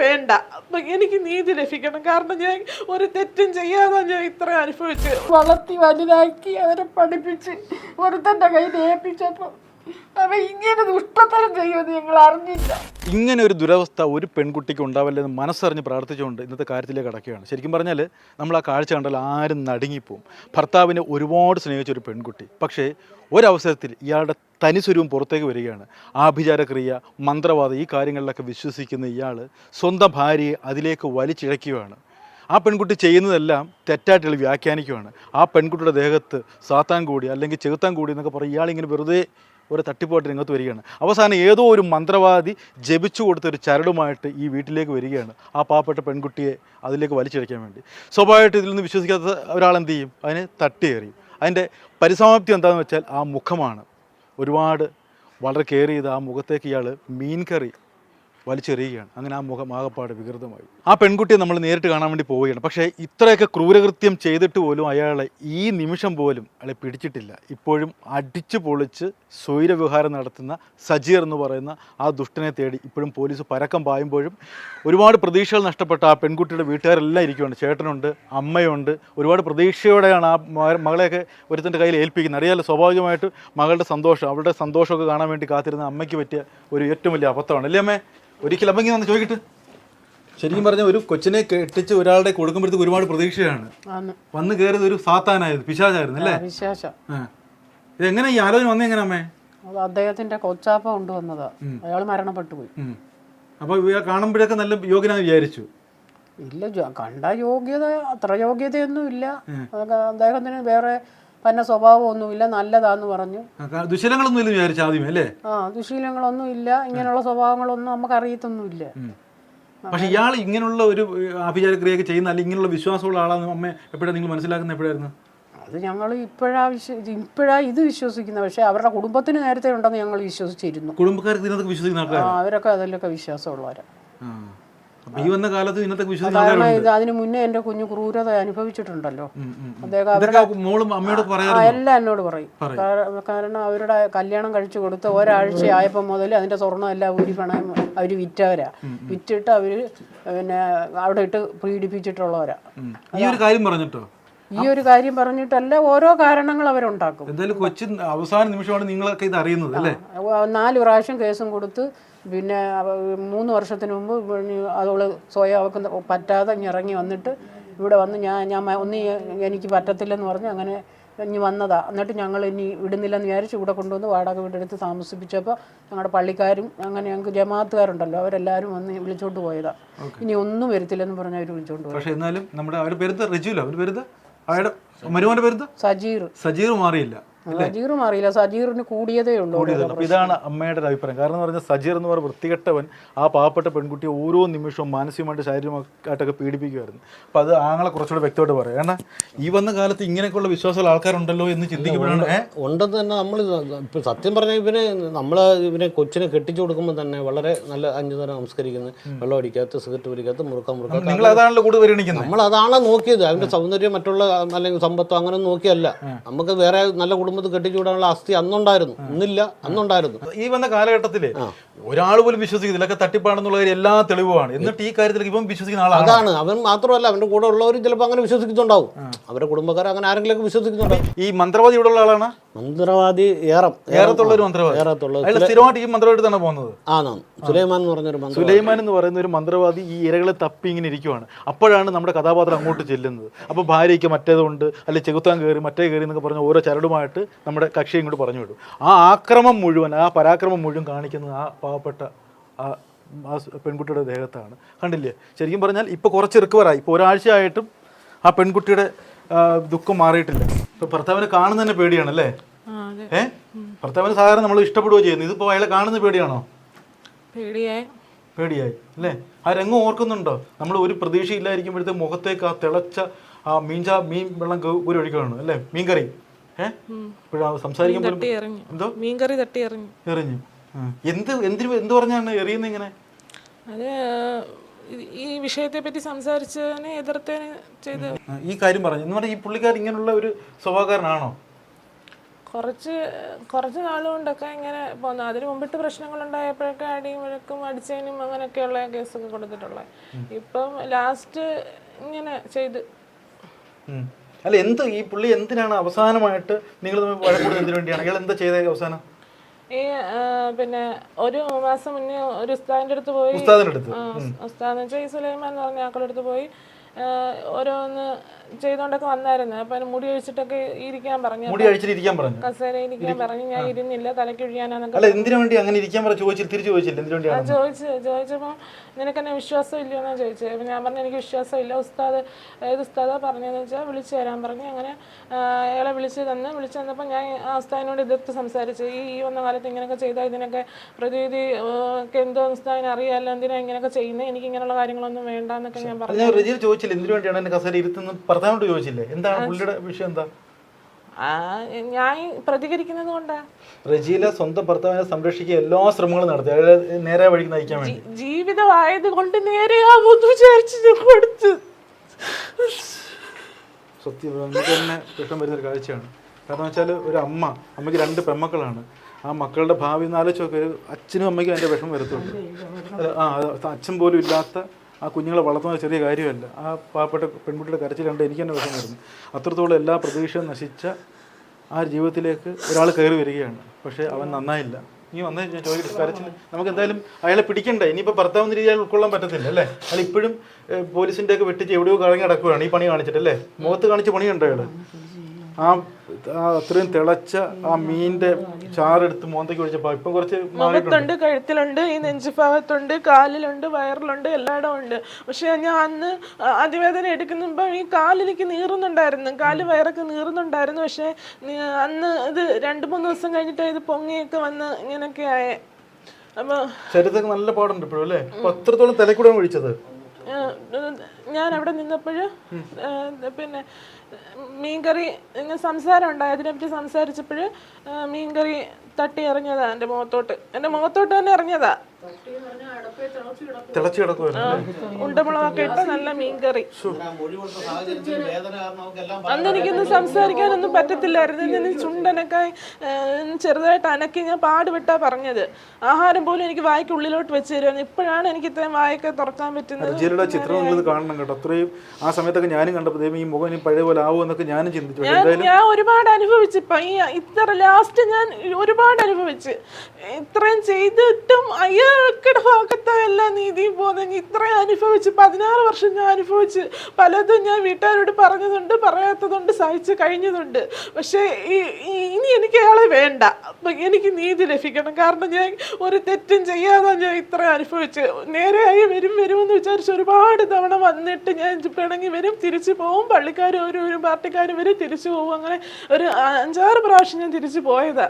വേണ്ട. എനിക്ക് നീതി ലഭിക്കണം. കാരണം ഞാൻ ഒരു തെറ്റും ചെയ്യാതെ ഞാൻ ഇത്ര അനുഭവിച്ച് വളർത്തി വലുതാക്കി അവരെ പഠിപ്പിച്ച് ഒരുത്തന്റെ കയ്യിൽ ഏൽപ്പിച്ചപ്പോ അവ ഇങ്ങനെ അറിഞ്ഞില്ല. ഇങ്ങനെ ഒരു ദുരവസ്ഥ ഒരു പെൺകുട്ടിക്ക് ഉണ്ടാവല്ലെന്ന് മനസ്സറിഞ്ഞ് പ്രാർത്ഥിച്ചുകൊണ്ട് ഇന്നത്തെ കാര്യത്തിലേക്ക് കടക്കുകയാണ്. ശരിക്കും പറഞ്ഞാൽ നമ്മൾ ആ കാഴ്ച കണ്ടാൽ ആരും നടുങ്ങിപ്പോവും. ഭർത്താവിനെ ഒരുപാട് സ്നേഹിച്ച ഒരു പെൺകുട്ടി. പക്ഷേ ഒരവസരത്തിൽ ഇയാളുടെ തനി സ്വരൂപം പുറത്തേക്ക് വരികയാണ്. ആഭിചാരക്രിയ മന്ത്രവാദം ഈ കാര്യങ്ങളിലൊക്കെ വിശ്വസിക്കുന്ന ഇയാൾ സ്വന്തം ഭാര്യയെ അതിലേക്ക് വലിച്ചിഴയ്ക്കുകയാണ്. ആ പെൺകുട്ടി ചെയ്യുന്നതെല്ലാം തെറ്റായിട്ട് വ്യാഖ്യാനിക്കുകയാണ്. ആ പെൺകുട്ടിയുടെ ദേഹത്ത് സാത്താൻ കൂടി അല്ലെങ്കിൽ ചെകുത്താൻ കൂടി എന്നൊക്കെ പറയും. ഇയാളിങ്ങനെ വെറുതെ ഒരു തട്ടിപ്പായിട്ട് രംഗത്ത് വരികയാണ്. അവസാനം ഏതോ ഒരു മന്ത്രവാദി ജപിച്ചു കൊടുത്ത ഒരു ചരടുമായിട്ട് ഈ വീട്ടിലേക്ക് വരികയാണ്. ആ പാവപ്പെട്ട പെൺകുട്ടിയെ അതിലേക്ക് വലിച്ചിഴയ്ക്കാൻ വേണ്ടി. സ്വാഭാവികമായിട്ട് ഇതിൽ നിന്ന് വിശ്വസിക്കാത്ത ഒരാൾ എന്ത് ചെയ്യും? അതിനെ തട്ടിയേറിയും. അതിന്റെ പരിസമാപ്തി എന്താണെന്ന് വെച്ചാൽ ആ മുഖമാണ്. ഒരുപാട് വളരെ കെയർ ചെയ്ത് ആ മുഖത്തേക്ക് ഇയാൾ മീൻ കറി വലിച്ചെറിയുകയാണ്. അങ്ങനെ ആ മുഖം ആകപ്പാട് വികൃതമായി. ആ പെൺകുട്ടിയെ നമ്മൾ നേരിട്ട് കാണാൻ വേണ്ടി പോവുകയാണ്. പക്ഷേ ഇത്രയൊക്കെ ക്രൂരകൃത്യം ചെയ്തിട്ട് പോലും അയാളെ ഈ നിമിഷം പോലും അയാളെ പിടിച്ചിട്ടില്ല. ഇപ്പോഴും അടിച്ചു പൊളിച്ച് സ്വൈരവിഹാരം നടത്തുന്ന സജീർ എന്ന് പറയുന്ന ആ ദുഷ്ടനെ തേടി ഇപ്പോഴും പോലീസ് പരക്കം പായുമ്പോഴും ഒരുപാട് പ്രതീക്ഷകൾ നഷ്ടപ്പെട്ട ആ പെൺകുട്ടിയുടെ വീട്ടുകാരെല്ലാം ഇരിക്കുകയാണ് ചേട്ടനുണ്ട് അമ്മയുണ്ട്. ഒരുപാട് പ്രതീക്ഷയോടെയാണ് ആ മകളെയൊക്കെ ഒരുത്തന്റെ കയ്യിൽ ഏൽപ്പിക്കുന്നത്. അറിയാലോ സ്വാഭാവികമായിട്ട് മകളുടെ സന്തോഷം അവളുടെ സന്തോഷമൊക്കെ കാണാൻ വേണ്ടി കാത്തിരുന്ന അമ്മയ്ക്ക് പറ്റിയ ഒരു ഏറ്റവും വലിയ അബദ്ധമാണ്. അല്ലേ അമ്മേ? ഒരിക്കലും അമ്മ വന്ന് ചോദിക്കട്ടെ? ശരിക്കും പറഞ്ഞ ഒരു കൊച്ചിനെ കെട്ടിച്ച് ഒരാളുടെ കൊടുക്കുമ്പോഴത്തേക്ക് ഒരുപാട് പ്രതീക്ഷയാണ്. വന്ന് കയറിയത് ഒരു സാത്താനായിരുന്നു പിശാചായിരുന്നു അല്ലേ? വിശേഷം. ആ. ഇത് എങ്ങനെ ഈ ആലോചന വന്നേ എങ്ങനെ അമ്മേ? അത് അദ്ദേഹത്തിന്റെ കൊച്ചാപ്പ കൊണ്ടുവന്നതാ. അയാൾ മരണപ്പെട്ടു പോയി. അപ്പൊ കാണുമ്പോഴൊക്കെ നല്ല യോഗ്യനാന്ന് വിചാരിച്ചു. ഇല്ല ജ- കണ്ട യോഗ്യത അത്ര യോഗ്യതയൊന്നും ഇല്ല അതൊക്കെ അദ്ദേഹത്തിന് വേറെ പന്ന സ്വഭാവമൊന്നുമില്ല നല്ലതാന്ന് പറഞ്ഞു. ദുശീലങ്ങളൊന്നും ഇല്ലെന്ന് വിചാരിച്ചു ആദ്യമേ അല്ലേ? ആ ദുശീലങ്ങളൊന്നും ഇല്ല ഇങ്ങനെയുള്ള സ്വഭാവങ്ങളൊന്നും നമുക്ക് അറിയത്തൊന്നുമില്ല. പക്ഷെ ഇയാൾ ഇങ്ങനെയുള്ള ഒരു ആഭിചാരക്രിയൊക്കെ ചെയ്യുന്ന അല്ലെങ്കിൽ ഇങ്ങനെയുള്ള വിശ്വാസമുള്ള ആളാന്ന് അമ്മ എപ്പോഴാണ് നിങ്ങൾ മനസ്സിലാക്കുന്നത് എപ്പോഴായിരുന്നു? അത് ഞങ്ങൾ ഇപ്പോഴാ വിശ്വ ഇപ്പോഴാ ഇത് വിശ്വസിക്കുന്നത്. പക്ഷേ അവരുടെ കുടുംബത്തിന് നേരത്തെ ഉണ്ടെന്ന് ഞങ്ങൾ വിശ്വസിച്ചിരുന്നു. കുടുംബക്കാർക്ക് ഇതിനൊക്കെ വിശ്വസിക്കുന്ന അവരൊക്കെ അതിലൊക്കെ വിശ്വാസമുള്ളവരാണ് ഈ വന്ന കാലത്ത് കാരണം ഇത് അതിന് മുന്നേ എന്റെ കുഞ്ഞു ക്രൂരത അനുഭവിച്ചിട്ടുണ്ടല്ലോ. അദ്ദേഹം ആ എല്ലാം എന്നോട് പറയും. കാര- കാരണം അവരുടെ കല്യാണം കഴിച്ചു കൊടുത്ത് ഒരാഴ്ച ആയപ്പോൾ മുതൽ അതിന്റെ സ്വർണം എല്ലാം ഊരി പണയം അവർ വിറ്റവരാ. വിറ്റിട്ട് അവർ പിന്നെ അവിടെ ഇട്ട് പീഡിപ്പിച്ചിട്ടുള്ളവരാ. ഈ ഒരു കാര്യം പറഞ്ഞിട്ടോ? ഈ ഒരു കാര്യം പറഞ്ഞിട്ടല്ല ഓരോ കാരണങ്ങൾ അവരുണ്ടാക്കും. എന്തായാലും കൊച്ചിൻ അവസാന നിമിഷമാണ് നിങ്ങളൊക്കെ ഇത് അറിയുന്നത് അല്ലേ? നാല് പ്രാവശ്യം കേസും കൊടുത്ത് പിന്നെ മൂന്ന് വർഷത്തിന് മുമ്പ് അവൾ സ്വയം അവൾക്ക് പറ്റാതെ ഇറങ്ങി വന്നിട്ട് ഇവിടെ വന്ന് ഞാൻ ഞാൻ ഒന്ന് എനിക്ക് പറ്റത്തില്ലെന്ന് പറഞ്ഞ് അങ്ങനെ ഇനി വന്നതാ. എന്നിട്ട് ഞങ്ങൾ ഇനി വിടുന്നില്ലെന്ന് വിചാരിച്ച് ഇവിടെ കൊണ്ടുവന്ന് വാടക വീടെടുത്ത് താമസിപ്പിച്ചപ്പോൾ ഞങ്ങളുടെ പള്ളിക്കാരും അങ്ങനെ ഞങ്ങൾക്ക് ജമാഅത്തുകാരുണ്ടല്ലോ അവരെല്ലാവരും വന്ന് വിളിച്ചോണ്ട് പോയതാ. ഇനി ഒന്നും വരത്തില്ലെന്ന് പറഞ്ഞ് അവർ വിളിച്ചോണ്ട് പോയി പക്ഷേ എന്നാലും നമ്മുടെ അവരുടെ പേര് റജുലോ അവരുടെ പേര് അവരുടെ മരുമോന്റെ പേര് സജീർ. സജീർ മാറിയില്ല. സജീറും അറിയില്ല. സജീറിന് കൂടിയതേ ഉള്ളൂ ഇതാണ് അമ്മയുടെ ഒരു അഭിപ്രായം. കാരണം എന്ന് പറഞ്ഞാൽ സജീർ എന്ന് പറഞ്ഞ വൃത്തികെട്ടവൻ ആ പാവപ്പെട്ട പെൺകുട്ടിയെ ഓരോ നിമിഷവും മാനസികമായിട്ട് ശാരീരികമായിട്ടൊക്കെ പീഡിപ്പിക്കുമായിരുന്നു. അപ്പൊ അത് ആങ്ങളെ കുറച്ചുകൂടെ വ്യക്തമായിട്ട് പറയാം. കാരണം ഈ വന്ന കാലത്ത് ഇങ്ങനെയൊക്കെയുള്ള വിശ്വാസമുള്ള ആൾക്കാരുണ്ടല്ലോ എന്ന് ചിന്തിക്കുമ്പോഴാണ് ഉണ്ടെന്ന് തന്നെ നമ്മൾ ഇപ്പൊ സത്യം പറഞ്ഞാൽ ഇവനെ നമ്മൾ ഇവനെ കൊച്ചിനെ കെട്ടിച്ചു കൊടുക്കുമ്പോൾ തന്നെ വളരെ നല്ല അഞ്ചു നേരം നമസ്കരിക്കുന്നു വെള്ളം അടിക്കാത്ത സിഗരറ്റ് പിടിക്കാത്ത മുറുക്ക മുറുക്ക നിങ്ങൾ അതാണല്ലോ കൂടുതൽ പരിഗണിക്കുന്നത്. നമ്മൾ അതാണ് നോക്കിയത്. അവന്റെ സൗന്ദര്യം മറ്റുള്ള അല്ലെങ്കിൽ സമ്പത്തോ അങ്ങനെ നോക്കിയല്ല. നമുക്ക് വേറെ നല്ല കുടുംബത്തിൽ കെട്ടിച്ചുവിടാനുള്ള അസ്ഥി അന്നുണ്ടായിരുന്നു. ഇന്നില്ല അന്നുണ്ടായിരുന്നു. ഈ വന്ന കാലഘട്ടത്തിൽ ഒരാൾ പോലും വിശ്വസിക്കുന്നില്ല. ഇതിലൊക്കെ തട്ടിപ്പാണെന്നുള്ള കാര്യം എല്ലാ തെളിവുമാണ് എന്നിട്ട് ഈ കാര്യത്തിൽ ഇപ്പം വിശ്വസിക്കുന്ന ആളാണ്? അതാണ്. അവൻ മാത്രമല്ല അവന്റെ കൂടെ ഉള്ളവരും ചിലപ്പോൾ അങ്ങനെ വിശ്വസിക്കുന്നുണ്ടാവും. അവരുടെ കുടുംബക്കാർ അങ്ങനെ ആരെങ്കിലും വിശ്വസിക്കുന്നുണ്ടാവും. ഈ മന്ത്രവാദി ഇവിടെ ഉള്ള ആളാണ്? മന്ത്രവാദി ഏറം. ഏറത്തുള്ള ഒരു മന്ത്രവാദി. ഏറത്തുള്ള സ്ഥിരമായിട്ട് ഈ മന്ത്രവാദി തന്നെ പോകുന്നത്. ആ സുലൈമാൻ എന്ന് പറഞ്ഞൊരു മന്ത്രി സുലൈമാൻ എന്ന് പറയുന്ന ഒരു മന്ത്രവാദി ഈ ഇരകളെ തപ്പി ഇങ്ങനെ ഇരിക്കുവാണ്. അപ്പോഴാണ് നമ്മുടെ കഥാപാത്രം അങ്ങോട്ട് ചെല്ലുന്നത്. അപ്പോൾ ഭാര്യയ്ക്ക് മറ്റേതുണ്ട് അല്ലെങ്കിൽ ചെകുത്താൻ കയറി മറ്റേ കയറി എന്നൊക്കെ പറഞ്ഞ ഓരോ ചരടുമായിട്ട് നമ്മുടെ കക്ഷി ഇങ്ങോട്ട് പറഞ്ഞു വിടും. ആ ആക്രമം മുഴുവൻ ആ പരാക്രമം മുഴുവൻ കാണിക്കുന്നത് ആ പാവപ്പെട്ട ആ ആ പെൺകുട്ടിയുടെ ദേഹത്താണ്. കണ്ടില്ലേ? ശരിക്കും പറഞ്ഞാൽ ഇപ്പോൾ കുറച്ച് റിക്കവറായി ഇപ്പോൾ ഒരാഴ്ചയായിട്ടും ആ പെൺകുട്ടിയുടെ ദുഃഖം മാറിയിട്ടില്ല. ഇപ്പോൾ ഭർത്താവിനെ കാണുന്ന തന്നെ പേടിയാണല്ലേ? ഏ? ഭർത്താവിന് സാധാരണ നമ്മൾ ഇഷ്ടപ്പെടുകയോ ചെയ്യുന്നു. ഇതിപ്പോൾ അയാളെ കാണുന്ന പേടിയാണോ? പേടിയായി. പേടിയായി അല്ലേ? ആ രംഗം ഓർക്കുന്നുണ്ടോ? നമ്മൾ ഒരു പ്രതീക്ഷയില്ലായിരിക്കുമ്പോഴത്തെ മുഖത്തേക്ക് ആ തിളച്ച ആ മീൻചാ മീൻ വെള്ളം ഒരു ഒഴിക്കുകയാണ് അല്ലേ? മീൻകറി. ഏഹ് സംസാരിക്കാൻ എന്തോ? മീൻകറി തട്ടി എറിഞ്ഞു. എറിഞ്ഞു. എന്ത് എന്തിനു എന്ത് പറഞ്ഞാണ് എറിയുന്നത് ഇങ്ങനെ? അത് ഈ വിഷയത്തെ പറ്റി സംസാരിച്ചതിനെ എതിർത്തതിന് ചെയ്ത് ഈ കാര്യം പറഞ്ഞു. എന്ന് പറഞ്ഞാൽ ഈ പുള്ളിക്കാർ ഇങ്ങനെയുള്ള ഒരു സ്വഭാവക്കാരനാണോ? കുറച്ച് കുറച്ച് നാളുകൊണ്ടൊക്കെ ഇങ്ങനെ പോന്നു. അതിന് മുമ്പിട്ട് പ്രശ്നങ്ങൾ ഉണ്ടായപ്പോഴൊക്കെ അടിയും വഴക്കും അടിച്ചതിനും അങ്ങനെയൊക്കെയുള്ള കേസൊക്കെ കൊടുത്തിട്ടുള്ളത് ഇപ്പം ലാസ്റ്റ് ഇങ്ങനെ ചെയ്ത്. അല്ല എന്ത് ഈ പുള്ളി എന്തിനാണ് അവസാനമായിട്ട് നിങ്ങൾ തമ്മിൽ വഴക്കൂടുന്നത് എന്തിനു വേണ്ടിയാണ്? അയാൾ എന്താ ചെയ്തത് അവസാനം? ഈ പിന്നെ ഒരു മാസം മുന്നേ ഒരു ഉസ്താദിന്റെ അടുത്ത് പോയി. ഉസ്താദിന്റെ അടുത്ത്. ഉസ്താദ് വെച്ചാൽ ഈ സുലൈമാൻ എന്ന് പറഞ്ഞ ആക്കളുടെ അടുത്ത് പോയി. ഓരോന്ന് ചെയ്തോണ്ടൊക്കെ വന്നായിരുന്നു. അപ്പൊ മുടി ഒഴിച്ചിട്ടൊക്കെ ഇരിക്കാൻ പറഞ്ഞു. മുടി അഴിച്ചിട്ട് ഇരിക്കാൻ പറഞ്ഞു. കസേര ഇരിക്കാൻ പറഞ്ഞു. ഞാൻ ഇരുന്നില്ല തലയ്ക്ക് ഒഴിയാനാന്നൊക്കെ അല്ല എന്തിനു വേണ്ടി അങ്ങനെ ഇരിക്കാൻ പറഞ്ഞു? ചോദിച്ചില്ല തിരിച്ചു ചോദിച്ചില്ല എന്തിനു ചോദിച്ചു ചോദിച്ചപ്പോ നിനക്ക് എന്നെ വിശ്വാസം ഇല്ലയോ എന്നാ ചോദിച്ചത് അപ്പൊ ഞാൻ പറഞ്ഞു എനിക്ക് വിശ്വാസം ഇല്ല. ഉസ്താദ് ഏത് ഉസ്താദാ പറഞ്ഞതെന്ന് വെച്ചാൽ വിളിച്ചു തരാൻ പറഞ്ഞു. അങ്ങനെ അയാളെ വിളിച്ചു തന്ന് വിളിച്ചു തന്നപ്പോൾ ഞാൻ ആ ഉസ്താദിനോട് എതിർത്ത് സംസാരിച്ചു. ഈ ഈ വന്ന കാലത്ത് ഇങ്ങനെയൊക്കെ ചെയ്താൽ ഇതിനൊക്കെ പ്രതിവിധി ഒക്കെ എന്തോ ഉസ്താദിനെ അറിയാമല്ലോ എന്തിനാ ഇങ്ങനെയൊക്കെ ചെയ്യുന്നത് എനിക്ക് ഇങ്ങനെയുള്ള കാര്യങ്ങളൊന്നും വേണ്ട എന്നൊക്കെ ഞാൻ പറഞ്ഞു ചോദിച്ചില്ല. എന്തിനു വേണ്ടിയാണ് എന്നെ കസേര ഇരുത്തുന്ന ഭർത്താവിനോട് ചോദിച്ചില്ലേ? എന്താണ് പുള്ളിയുടെ വിഷയം എന്താ? ഞാൻ പ്രതികരിക്കുന്നത് കൊണ്ടാ. റജീല സ്വന്തം ഭർത്താവിനെ സംരക്ഷിക്കുക എല്ലാ ശ്രമങ്ങളും നടത്തി. അയാളെ നേരെ വഴിക്ക് നയിക്കാൻ വേണ്ടി. ജീവിതമായത് കൊണ്ട് നേരെ വിചാരിച്ച് ഞാൻ കൊടുത്ത്. സത്യം നമുക്ക് തന്നെ വിഷം വരുന്ന ഒരു കാഴ്ചയാണ്. കാരണം വെച്ചാൽ ഒരു അമ്മ അമ്മയ്ക്ക് രണ്ട് പെമ്മക്കളാണ് ആ മക്കളുടെ ഭാവി എന്ന് ആലോചിച്ച് നോക്കി ഒരു അച്ഛനും അമ്മയ്ക്കും അതിന്റെ വിഷമം വരത്തുണ്ട് അത് ആ അച്ഛൻ പോലും ഇല്ലാത്ത ആ കുഞ്ഞുങ്ങളെ വളർത്തുന്നത് ചെറിയ കാര്യമല്ല. ആ പാവപ്പെട്ട പെൺകുട്ടിയുടെ കരച്ചിൽ കണ്ട് എനിക്ക് തന്നെ വിഷം വരുന്നു അത്രത്തോളം എല്ലാ പ്രതീക്ഷയും നശിച്ച ആ ജീവിതത്തിലേക്ക് ഒരാൾ കയറി വരികയാണ്. പക്ഷേ അവൻ നന്നായില്ല. നീ വന്നേ ഞാൻ ചോദിക്കട്ടെ. കരച്ചിൽ നമുക്ക് എന്തായാലും അയാളെ പിടിക്കണ്ടേ? ഇനിയിപ്പോൾ ഭർത്താവ് രീതി അയാൾ ഉൾക്കൊള്ളാൻ പറ്റത്തില്ല അല്ലേ? അയാൾ ഇപ്പോഴും പോലീസിന്റെ ഒക്കെ വെട്ടിച്ച് എവിടെയോ കറങ്ങി നടക്കുകയാണ് ഈ പണി കാണിച്ചിട്ട് അല്ലേ? മുഖത്ത് കാണിച്ച് പണിയുണ്ടോ അയാൾ ആ അത്രയും തിളച്ച ആ മീനിന്റെ ചാറെടുത്ത് മോന്തയ്ക്ക് ഒഴിച്ചപ്പോൾ ഇപ്പം കുറച്ച് മുഖത്തുണ്ട് കഴുത്തിലുണ്ട് ഈ നെഞ്ചുഭാഗത്തുണ്ട് കാലിലുണ്ട് വയറിലുണ്ട് എല്ലായിടവും ഉണ്ട്. പക്ഷെ ഞാൻ അന്ന് അതിവേദന എടുക്കുമ്പോൾ ഈ കാലിലേക്ക് നീറുന്നുണ്ടായിരുന്നു. കാൽ വയറൊക്കെ നീറുന്നുണ്ടായിരുന്നു. പക്ഷെ അന്ന് ഇത് രണ്ട് മൂന്ന് ദിവസം കഴിഞ്ഞിട്ട് ഇത് പൊങ്ങിയൊക്കെ വന്ന് ഇങ്ങനെയൊക്കെ ആയേ. അപ്പൊ ശരീരത്തിന് നല്ല പാടുണ്ട് ഇപ്പോഴും അല്ലേ? അപ്പൊ അത്രത്തോളം തലക്കൂടെ ഒഴിച്ചത്. ഞാൻ അവിടെ നിന്നപ്പോഴും പിന്നെ മീൻകറി ഇങ്ങനെ സംസാരം ഉണ്ടായി അതിനെപ്പറ്റി സംസാരിച്ചപ്പോൾ മീൻകറി തട്ടി എറിഞ്ഞതാ എന്റെ മുഖത്തോട്ട്. എന്റെ മുഖത്തോട്ട് തന്നെ ഇറങ്ങിയതാ തിളച്ചു കിടക്കുമായിരുന്നു ഉണ്ടമുളകൊക്കെ ഇട്ട നല്ല മീൻകറി അന്ന് എനിക്കൊന്നും സംസാരിക്കാനൊന്നും പറ്റത്തില്ലായിരുന്നു ഞാൻ ചുണ്ടനൊക്കെ ചെറുതായിട്ട് അനക്കി ഞാൻ പാടുപെട്ടാ പറഞ്ഞത്. ആഹാരം പോലും എനിക്ക് വായ്ക്ക് ഉള്ളിലോട്ട് വെച്ച് തരുമായിരുന്നു ഇപ്പോഴാണ് എനിക്ക് ഇത്രയും വായൊക്കെ തുറക്കാൻ പറ്റുന്നത്. ചിത്രം കാണണം കേട്ടോ. അത്രയും ആ സമയത്തൊക്കെ ഞാനും കണ്ടപ്പോൾ ഈ മുഖം ഇനി പഴയ പോലെ ആവും എന്നൊക്കെ ഞാനും ചിന്തിച്ചു. ഞാൻ ഒരുപാട് അനുഭവിച്ചു ഇപ്പൊ ഈ ഇത്ര ലാസ്റ്റ് ഞാൻ ഒരുപാട് അനുഭവിച്ചു. ഇത്രയും ചെയ്തിട്ടും അയാൾക്കുടെ ഭാഗത്തെ എല്ലാ നീതിയും പോകുന്നെങ്കിൽ ഇത്രയും അനുഭവിച്ച് പതിനാറ് വർഷം ഞാൻ അനുഭവിച്ച് പലതും ഞാൻ വീട്ടുകാരോട് പറഞ്ഞതുണ്ട് പറയാത്തതുണ്ട് സഹിച്ച് കഴിഞ്ഞതുണ്ട്. പക്ഷേ ഇനി എനിക്ക് അയാളെ വേണ്ട. എനിക്ക് നീതി ലഭിക്കണം. കാരണം ഞാൻ ഒരു തെറ്റും ചെയ്യാതെ ഞാൻ ഇത്രയും അനുഭവിച്ച്. നേരെയായി വരും വരുമെന്ന് വിചാരിച്ച് ഒരുപാട് തവണ വന്നിട്ട് ഞാൻ പിണങ്ങി വരും തിരിച്ചു പോവും. പള്ളിക്കാരും ഒരു ഒരു പാർട്ടിക്കാരും വരും തിരിച്ചു പോവും. അങ്ങനെ ഒരു അഞ്ചാറ് പ്രാവശ്യം ഞാൻ തിരിച്ചു പോയതാ.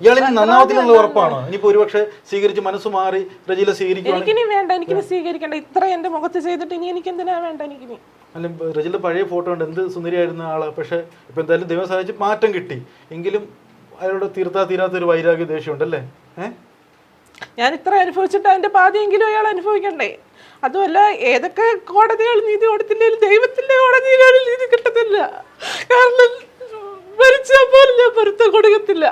ഇയാളിനി നന്നാവത്തിനുള്ള ഉറപ്പാണോ? ഇനിയിപ്പോ ഒരുപക്ഷെ സ്വീകരിച്ച് മനസ്സ് മാറി റജിയിലെ സ്വീകരിക്കുകയാണ് എനിക്കിനി വേണ്ട എനിക്കിനി സ്വീകരിക്കണ്ട. ഇത്ര എന്റെ മുഖത്ത് ചെയ്തിട്ട് ഇനി എനിക്ക് എന്തിനാ വേണ്ട എനിക്കിനി? അല്ല റജിയുടെ പഴയ ഫോട്ടോ ഉണ്ട്. എന്ത് സുന്ദരിയായിരുന്ന ആൾ. പക്ഷെ ഇപ്പൊ എന്തായാലും ദൈവം സഹായിച്ച് മാറ്റം കിട്ടി. എങ്കിലും അയാളോട് തീർത്താ തീരാത്ത ഒരു വൈരാഗ്യ ദേഷ്യമുണ്ട് അല്ലേ ഏഹ് ഞാൻ ഇത്ര അനുഭവിച്ചിട്ട് അതിന്റെ പാതിയെങ്കിലും അയാൾ അനുഭവിക്കണ്ടേ? അതുമല്ല ഏതൊക്കെ കോടതികൾ നീതി കൊടുത്തില്ലെങ്കിലും ദൈവത്തിന്റെ കോടതിയിലാണ് നീതി കിട്ടത്തില്ല. കാരണം മരിച്ചാൽ പോലും ഞാൻ പൊരുത്തം കൊടുക്കത്തില്ല.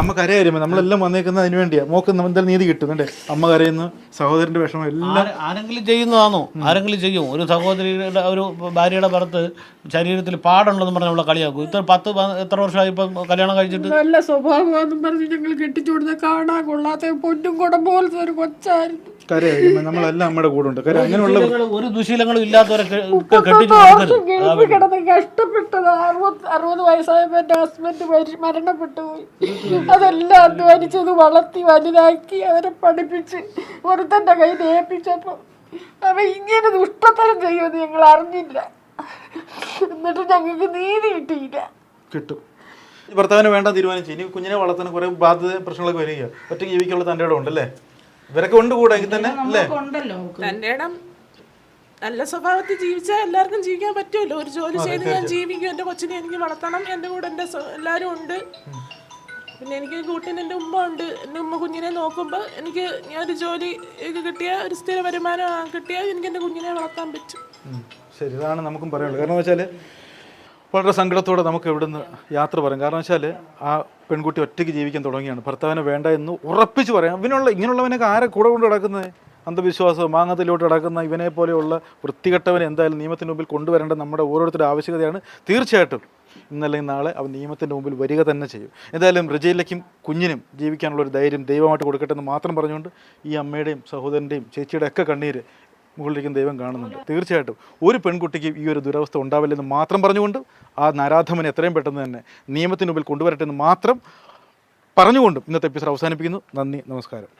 അമ്മ കരയായിരുന്നു. നമ്മളെല്ലാം വന്നേക്കുന്നത് അതിന് വേണ്ടിയാ. മോക്ക് എന്തായാലും നീതി കിട്ടും. അല്ലേ അമ്മ കരയുന്നു സഹോദരന്റെ വിഷമം എല്ലാം ആരെങ്കിലും ചെയ്യുന്നതാണോ? ആരെങ്കിലും ചെയ്യും. ഒരു സഹോദരിയുടെ ഒരു ഭാര്യയുടെ ഭർത്ത് ശരീരത്തിൽ പാടുള്ളതെന്ന് പറഞ്ഞ് നമ്മളെ കളിയാക്കും. ഇത്ര പത്ത് എത്ര വർഷമായി ഇപ്പം കല്യാണം കഴിച്ചിട്ട്? നല്ല സ്വഭാവമാണെന്നും പറഞ്ഞ് ഞങ്ങൾ കെട്ടിച്ചു കൊടുത്ത കാണാൻ കൊള്ളാത്ത പൊന്നും കുടം പോലത്തെ ഒരു കൊച്ചായിരുന്നു. കരയായിരുന്നു നമ്മളെല്ലാം അമ്മയുടെ കൂടെ ഉണ്ട്. കാര്യം അങ്ങനെയുള്ള ഒരു ദുശീലങ്ങളും ഇല്ലാത്തവരെ കെട്ടിച്ചു കിടന്ന് കഷ്ടപ്പെട്ടത്. അറുപത് അറുപത് വയസ്സായപ്പോ എന്റെ ഹസ്ബൻഡ് മരണപ്പെട്ടു പോയി. അതെല്ലാം അധ്വാനിച്ചത് വളർത്തി വലുതാക്കി അവരെ പഠിപ്പിച്ച് ഒരുത്തന്റെ കയ്യിൽ ഏൽപ്പിച്ചപ്പോ അവ ഇങ്ങനെ ദുഷ്ടത്തരം ചെയ്യുമെന്ന് ഞങ്ങൾ അറിഞ്ഞില്ല. എന്നിട്ട് ഞങ്ങൾക്ക് നീതി കിട്ടിയില്ല. കിട്ടും. ഭർത്താവിന് വേണ്ട തീരുമാനിച്ചു ഇനി കുഞ്ഞിനെ വളർത്താൻ കുറെ ബാധ്യത പ്രശ്നങ്ങളൊക്കെ വരിക ഒറ്റയ്ക്ക് ജീവിക്കാനുള്ള തന്റെ ഇടം ഉണ്ടല്ലേ? ഇവരൊക്കെ ഉണ്ട് കൂടെ എങ്കിൽ തന്നെ അല്ലേ? തന്റെ ഇടം നല്ല സ്വഭാവത്തിൽ ജീവിച്ചാൽ എല്ലാവർക്കും ജീവിക്കാൻ പറ്റുമല്ലോ. ഒരു ജോലി ചെയ്ത് ഞാൻ ജീവിക്കും എന്റെ കൊച്ചിനെ എനിക്ക് വളർത്തണം എന്റെ കൂടെ എന്റെ എല്ലാവരും ഉണ്ട്. പിന്നെ എനിക്ക് കൂട്ടിന് എന്റെ ഉമ്മ ഉണ്ട്. എന്റെ ഉമ്മ കുഞ്ഞിനെ നോക്കുമ്പോൾ എനിക്ക് ഞാൻ ഒരു ജോലി കിട്ടിയ ഒരു സ്ഥിര വരുമാനം കിട്ടിയാൽ എനിക്ക് എന്റെ കുഞ്ഞിനെ വളർത്താൻ പറ്റും. ശരി ഇതാണ് നമുക്കും പറയാനുള്ളത്. കാരണം വെച്ചാൽ വളരെ സങ്കടത്തോടെ നമുക്ക് ഇവിടുന്ന് യാത്ര പറയാം. കാരണം വെച്ചാൽ ആ പെൺകുട്ടി ഒറ്റയ്ക്ക് ജീവിക്കാൻ തുടങ്ങിയാണ്. ഭർത്താവിനെ വേണ്ട എന്ന് ഉറപ്പിച്ച് പറയാം. ഇവനുള്ള ഇങ്ങനെയുള്ളവനൊക്കെ ആരെ കൂടെ കൊണ്ട് നടക്കുന്നത് അന്ധവിശ്വാസം മാങ്ങത്തിലോട്ട് നടക്കുന്ന ഇവനെ പോലെയുള്ള വൃത്തികെട്ടവനെ എന്തായാലും നിയമത്തിന് മുമ്പിൽ കൊണ്ടുവരേണ്ട നമ്മുടെ ഓരോരുത്തരുടെ ആവശ്യകതയാണ്. തീർച്ചയായിട്ടും ഇന്നല്ലെങ്കിൽ നാളെ അവൻ നിയമത്തിന്റെ മുമ്പിൽ വരിക തന്നെ ചെയ്യും. എന്തായാലും റിജയിലേക്കും കുഞ്ഞിനും ജീവിക്കാനുള്ള ഒരു ധൈര്യം ദൈവമായിട്ട് കൊടുക്കട്ടെ എന്ന് മാത്രം പറഞ്ഞുകൊണ്ട് ഈ അമ്മയുടെയും സഹോദരന്റെയും ചേച്ചിയുടെ ഒക്കെ കണ്ണീര് മുകളിലേക്കും ദൈവം കാണുന്നുണ്ട്. തീർച്ചയായിട്ടും ഒരു പെൺകുട്ടിക്ക് ഈ ഒരു ദുരവസ്ഥ ഉണ്ടാവില്ലെന്ന് മാത്രം പറഞ്ഞുകൊണ്ട് ആ നരാധമനെ എത്രയും പെട്ടെന്ന് തന്നെ നിയമത്തിന് മുമ്പിൽ കൊണ്ടുവരട്ടെ എന്ന് മാത്രം പറഞ്ഞുകൊണ്ടും ഇന്നത്തെ എപ്പിസോഡ് അവസാനിപ്പിക്കുന്നു. നന്ദി നമസ്കാരം.